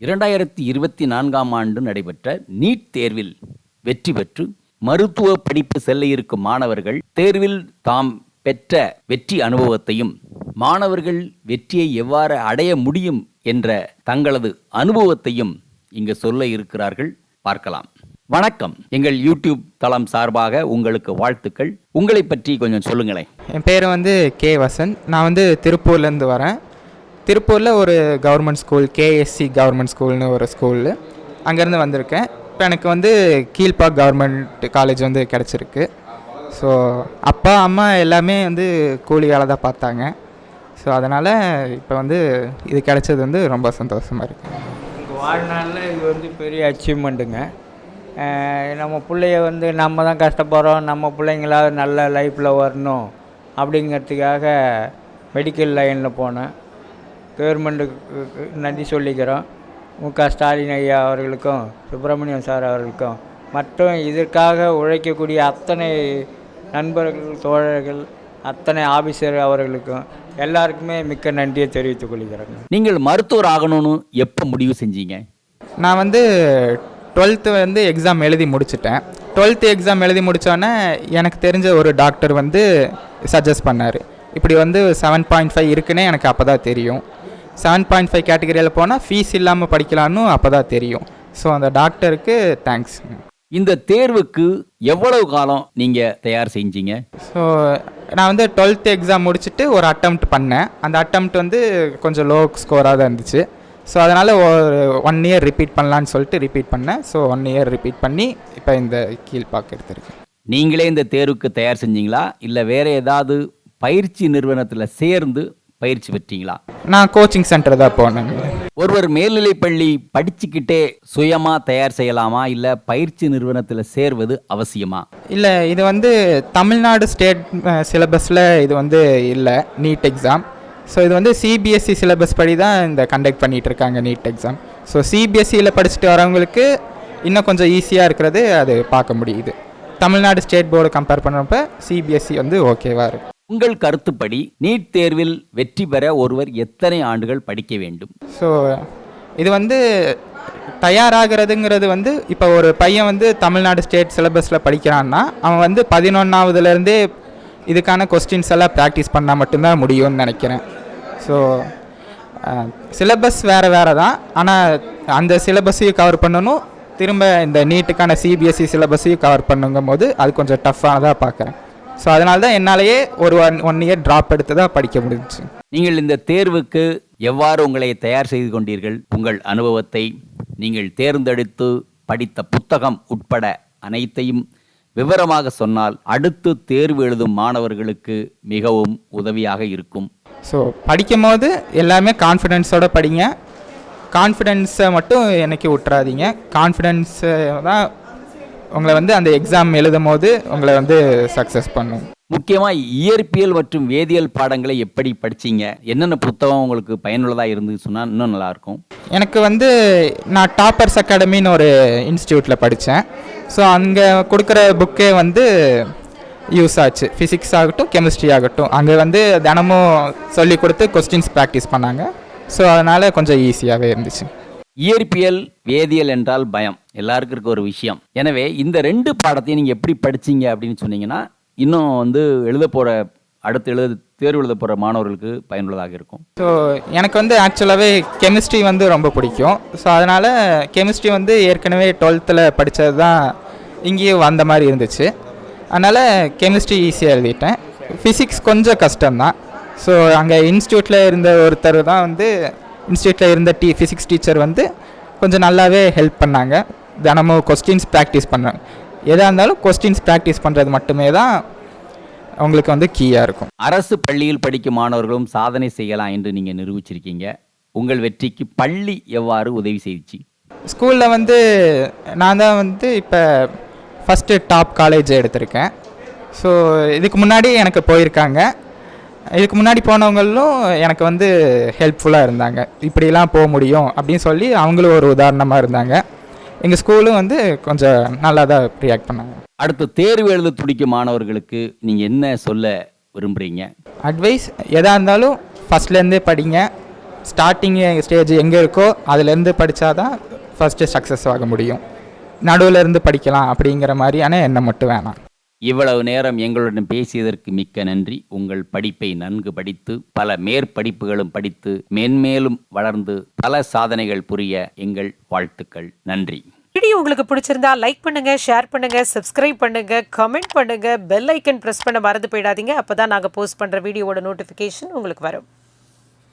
இரண்டாயிரத்தி இருபத்தி நான்காம் ஆண்டு நடைபெற்ற நீட் தேர்வில் வெற்றி பெற்று மருத்துவ படிப்பு செல்ல இருக்கும் மாணவர்கள் தேர்வில் தாம் பெற்ற வெற்றி அனுபவத்தையும் மாணவர்கள் வெற்றியை எவ்வாறு அடைய முடியும் என்ற தங்களது அனுபவத்தையும் இங்கு சொல்ல இருக்கிறார்கள். பார்க்கலாம். வணக்கம். எங்கள் யூடியூப் தளம் சார்பாக உங்களுக்கு வாழ்த்துக்கள். உங்களை பற்றி கொஞ்சம் சொல்லுங்களேன். என் பேர் வந்து கே வசந்த். நான் வந்து திருப்பூர்லேருந்து வரேன். திருப்பூரில் ஒரு கவர்மெண்ட் ஸ்கூல் கேஎஸ்சி கவர்மெண்ட் ஸ்கூல்னு ஒரு ஸ்கூலு அங்கேருந்து வந்திருக்கேன். இப்போ எனக்கு வந்து கீழ்பாக் கவர்மெண்ட் காலேஜ் வந்து கிடச்சிருக்கு. ஸோ அப்பா அம்மா எல்லாமே வந்து கூலி வேலை தான் பார்த்தாங்க. ஸோ அதனால் இப்போ வந்து இது கிடைச்சது வந்து ரொம்ப சந்தோஷமாக இருக்குது வாழ்நாளில் இது வந்து பெரிய அச்சீவ்மெண்ட்டுங்க நம்ம பிள்ளைய வந்து நம்ம தான் கஷ்டப்படுறோம். நம்ம பிள்ளைங்களாவது நல்ல லைஃப்பில் வரணும் அப்படிங்கிறதுக்காக மெடிக்கல் லைனில் போனேன். கவர்மெண்ட்டுக்கு நன்றி சொல்லிக்கிறோம். மு. க. ஸ்டாலின் ஐயா அவர்களுக்கும் சுப்பிரமணியம் சார் அவர்களுக்கும். மற்றும் இதற்காக உழைக்கக்கூடிய அத்தனை நண்பர்கள் தோழர்கள் அத்தனை ஆபீசர் அவர்களுக்கும் எல்லாருக்குமே மிக்க நன்றியை தெரிவித்துக் கொள்கிறேங்க. நீங்கள் மருத்துவர் ஆகணும்னு எப்போ முடிவு செஞ்சீங்க? நான் வந்து டுவெல்த்து வந்து எக்ஸாம் எழுதி முடிச்சிட்டேன். டுவெல்த்து எக்ஸாம் எழுதி முடித்தோடனே எனக்கு தெரிஞ்ச ஒரு டாக்டர் வந்து சஜஸ்ட் பண்ணார். இப்படி வந்து செவன் பாயிண்ட் ஃபைவ் இருக்குன்னே எனக்கு அப்போ தான் தெரியும். செவன் பாயிண்ட் ஃபைவ் கேட்டகரியில் போனால் ஃபீஸ் இல்லாமல் படிக்கலான்னு அப்போ தான் தெரியும். ஸோ அந்த டாக்டருக்கு தேங்க்ஸ் இந்த தேர்வுக்கு எவ்வளவு காலம் நீங்க தயார் செஞ்சீங்க? ஸோ நான் வந்து டுவெல்த்து எக்ஸாம் முடிச்சுட்டு ஒரு அட்டம்ப்ட் பண்ணேன். அந்த அட்டம்ப்ட் வந்து கொஞ்சம் லோ ஸ்கோராக தான் இருந்துச்சு. ஸோ அதனால் ஒரு ஒன் இயர் ரிப்பீட் பண்ணலான்னு சொல்லிட்டு ரிப்பீட் பண்ணேன். ஸோ ஒன் இயர் ரிப்பீட் பண்ணி இப்போ இந்த கீழ்பாக்கு எடுத்திருக்கேன். நீங்களே இந்த தேர்வுக்கு தயார் செஞ்சீங்களா? இல்லை வேற ஏதாவது பயிற்சி நிறுவனத்தில் சேர்ந்து பயிற்சி பெற்றீங்களா? நான் கோச்சிங் சென்டர் தான் போனேன். ஒருவர் மேல்நிலைப் பள்ளி படிச்சுக்கிட்டே சுயமா தயார் செய்யலாமா? இல்லை பயிற்சி நிறுவனத்தில் சேர்வது அவசியமா? இல்லை இது வந்து தமிழ்நாடு ஸ்டேட் சிலபஸில் இது வந்து இல்லை நீட் எக்ஸாம். ஸோ இது வந்து சிபிஎஸ்சி சிலபஸ் படி தான் இந்த கண்டக்ட் பண்ணிகிட்டு இருக்காங்க நீட் எக்ஸாம். ஸோ சிபிஎஸ்சியில் படிச்சுட்டு வரவங்களுக்கு இன்னும் கொஞ்சம் ஈஸியாக இருக்கிறது அது பார்க்க முடியுது. தமிழ்நாடு ஸ்டேட் போர்டு கம்பேர் பண்ணுறப்ப சிபிஎஸ்சி வந்து ஓகேவாக இருக்கு. உங்கள் கருத்துப்படி நீட் தேர்வில் வெற்றி பெற ஒருவர் எத்தனை ஆண்டுகள் படிக்க வேண்டும்? ஸோ இது வந்து தயாராகிறதுங்கிறது வந்து இப்போ ஒரு பையன் வந்து தமிழ்நாடு ஸ்டேட் சிலபஸில் படிக்கிறான்னா அவன் வந்து பதினொன்றாவதுலேருந்தே இதுக்கான கொஸ்டின்ஸ் எல்லாம் ப்ராக்டிஸ் பண்ணால் மட்டும்தான் முடியும்னு நினைக்கிறேன். ஸோ சிலபஸ் வேறு வேறு தான் ஆனால் அந்த சிலபஸையும் கவர் பண்ணணும். திரும்ப இந்த நீட்டுக்கான சிபிஎஸ்சி சிலபஸையும் கவர் பண்ணுங்கும் போது அது கொஞ்சம் டஃப்பானதாக பார்க்குறேன் ஸோ அதனால தான் என்னாலேயே ஒரு ஒன் ஒன் இயர் ட்ராப் எடுத்து தான் படிக்க முடிஞ்சுச்சு. நீங்கள் இந்த தேர்வுக்கு எவ்வாறு உங்களை தயார் செய்து கொண்டீர்கள்? உங்கள் அனுபவத்தை நீங்கள் தேர்ந்தெடுத்து படித்த புத்தகம் உட்பட அனைத்தையும் விவரமாக சொன்னால் அடுத்து தேர்வு எழுதும் மாணவர்களுக்கு மிகவும் உதவியாக இருக்கும். ஸோ படிக்கும் போது எல்லாமே கான்ஃபிடென்ஸோட படிங்க. கான்ஃபிடென்ஸை மட்டும் என்னைக்கு விட்டுறாதீங்க கான்ஃபிடென்ஸை தான் உங்களை வந்து அந்த எக்ஸாம் எழுதும் போது உங்களை வந்து சக்ஸஸ் பண்ணும். முக்கியமாக இயற்பியல் மற்றும் வேதியியல் பாடங்களை எப்படி படிச்சீங்க? என்னென்ன புத்தகம் உங்களுக்கு பயனுள்ளதாக இருந்து சொன்னால் இன்னும் நல்லாயிருக்கும். எனக்கு வந்து நான் டாப்பர்ஸ் அகாடமின்னு ஒரு இன்ஸ்டியூட்டில் படித்தேன் ஸோ அங்கே கொடுக்குற புக்கே வந்து யூஸ் ஆச்சு. ஃபிசிக்ஸ் ஆகட்டும் கெமிஸ்ட்ரி ஆகட்டும். அங்கே வந்து தினமும் சொல்லி கொடுத்து கொஸ்டின்ஸ் ப்ராக்டிஸ் பண்ணாங்க. ஸோ அதனால் கொஞ்சம் ஈஸியாகவே இருந்துச்சு. இயற்பியல் வேதியியல் என்றால் பயம். எல்லாருக்கும் இருக்க ஒரு விஷயம். எனவே இந்த ரெண்டு பாடத்தையும் நீங்கள் எப்படி படிச்சீங்க அப்படின்னு சொன்னீங்கன்னா இன்னும் வந்து எழுத போகிற அடுத்து எழுத தேர்வு எழுத போகிற மாணவர்களுக்கு பயனுள்ளதாக இருக்கும். ஸோ எனக்கு வந்து ஆக்சுவலாகவே கெமிஸ்ட்ரி வந்து ரொம்ப பிடிக்கும். ஸோ அதனால் கெமிஸ்ட்ரி வந்து ஏற்கனவே டுவெல்த்தில் படித்தது தான் இங்கேயும் வந்த மாதிரி இருந்துச்சு. அதனால் கெமிஸ்ட்ரி ஈஸியாக எழுதிட்டேன். ஃபிசிக்ஸ் கொஞ்சம் கஷ்டம்தான். ஸோ அங்கே இன்ஸ்டியூட்டில் இருந்த ஒருத்தர் தான் வந்து இன்ஸ்டியூட்டில் இருந்த டீ ஃபிசிக்ஸ் டீச்சர் வந்து கொஞ்சம் நல்லாவே ஹெல்ப் பண்ணாங்க. தினமும் கொஸ்டின்ஸ் ப்ராக்டிஸ் பண்ணாங்க எதாக இருந்தாலும் கொஸ்டின்ஸ் ப்ராக்டிஸ் பண்ணுறது மட்டுமே தான் அவங்களுக்கு வந்து கீயாக இருக்கும். அரசு பள்ளியில் படிக்கும் மாணவர்களும் சாதனை செய்யலாம் என்று நீங்கள் நிரூபிச்சிருக்கீங்க. உங்கள் வெற்றிக்கு பள்ளி எவ்வாறு உதவி செய்துச்சு? ஸ்கூலில் வந்து நான் தான் வந்து இப்போ ஃபஸ்ட்டு டாப் காலேஜ் எடுத்திருக்கேன். ஸோ இதுக்கு முன்னாடி எனக்கு போயிருக்காங்க. இதுக்கு முன்னாடி போனவங்களும் எனக்கு வந்து ஹெல்ப்ஃபுல்லாக இருந்தாங்க. இப்படிலாம் போக முடியும் அப்படின்னு சொல்லி அவங்களும் ஒரு உதாரணமாக இருந்தாங்க. எங்கள் ஸ்கூலும் வந்து கொஞ்சம் நல்லா தான் ரியாக்ட் பண்ணாங்க. அடுத்து தேர்வு எழுத துடிக்கும் மாணவர்களுக்கு நீங்கள் என்ன சொல்ல விரும்புகிறீங்க அட்வைஸ் எதாக இருந்தாலும் ஃபஸ்ட்லேருந்தே படிங்க. ஸ்டார்டிங் ஸ்டேஜ் எங்கே இருக்கோ அதுலேருந்து படித்தா தான் ஃபஸ்ட்டு சக்ஸஸ் ஆக முடியும். நடுவில் இருந்து படிக்கலாம் அப்படிங்கிற மாதிரியான எண்ணம் மட்டும் வேணாம். இவ்வளவு நேரம் எங்களுடன் பேசியதற்கு மிக்க நன்றி. உங்கள் படிப்பை நன்கு படித்து பல மேற்படிப்புகளும் படித்து மென்மேலும் வளர்ந்து பல சாதனைகள் புரிய எங்கள் வாழ்த்துக்கள். நன்றி. வீடியோ உங்களுக்கு பிடிச்சிருந்தா லைக் பண்ணுங்க ஷேர் பண்ணுங்க சப்ஸ்கிரைப் பண்ணுங்க கமெண்ட் பண்ணுங்க பெல் ஐக்கன் பிரஸ் பண்ண மறந்து போயிடாதீங்க. அப்பதான் நாங்க போஸ்ட் பண்ற வீடியோவோட நோட்டிபிகேஷன் உங்களுக்கு வரும்.